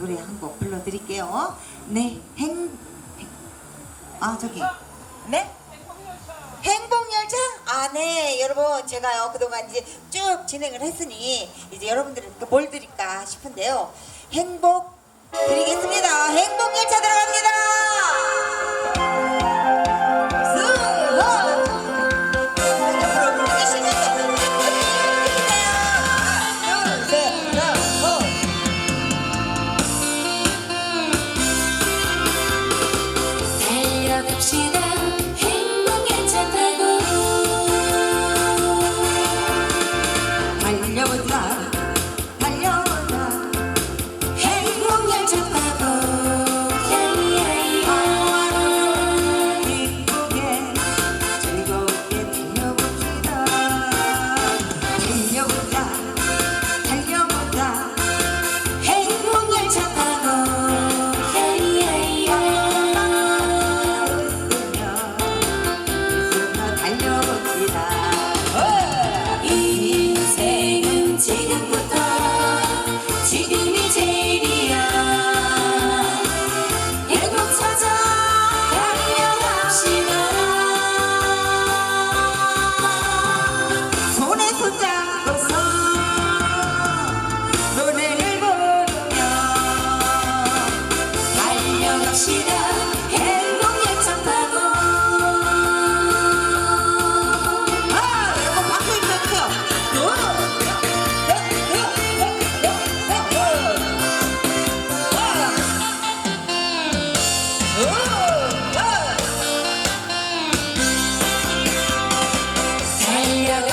노래 한 곡 불러드릴게요. 네, 행, 행- 아 저기, 네? 행복열차? 아, 네, 여러분 제가요 그동안 이제 쭉 진행을 했으니 이제 여러분들께 뭘 드릴까 싶은데요. 행복 드리겠습니다. 달려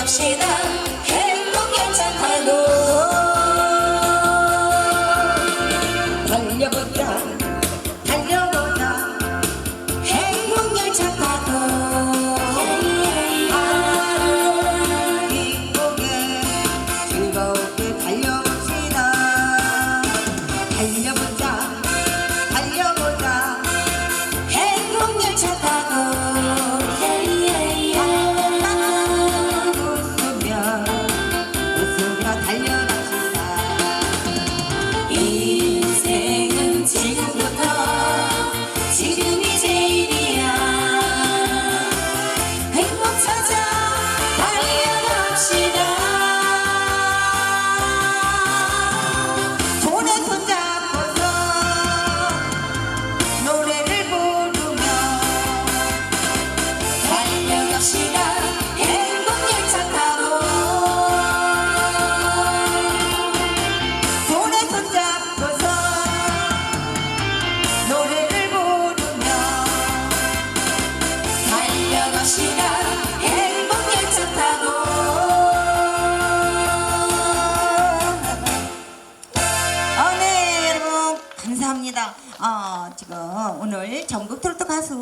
달려갑시다 행복 열차 타고 달려보자, 달려보자, 행복 열차 타고 기쁘게 즐겁게 달려봅시다. 달려보자, 감사합니다. 어, 지금 오늘 전국 트로트 가수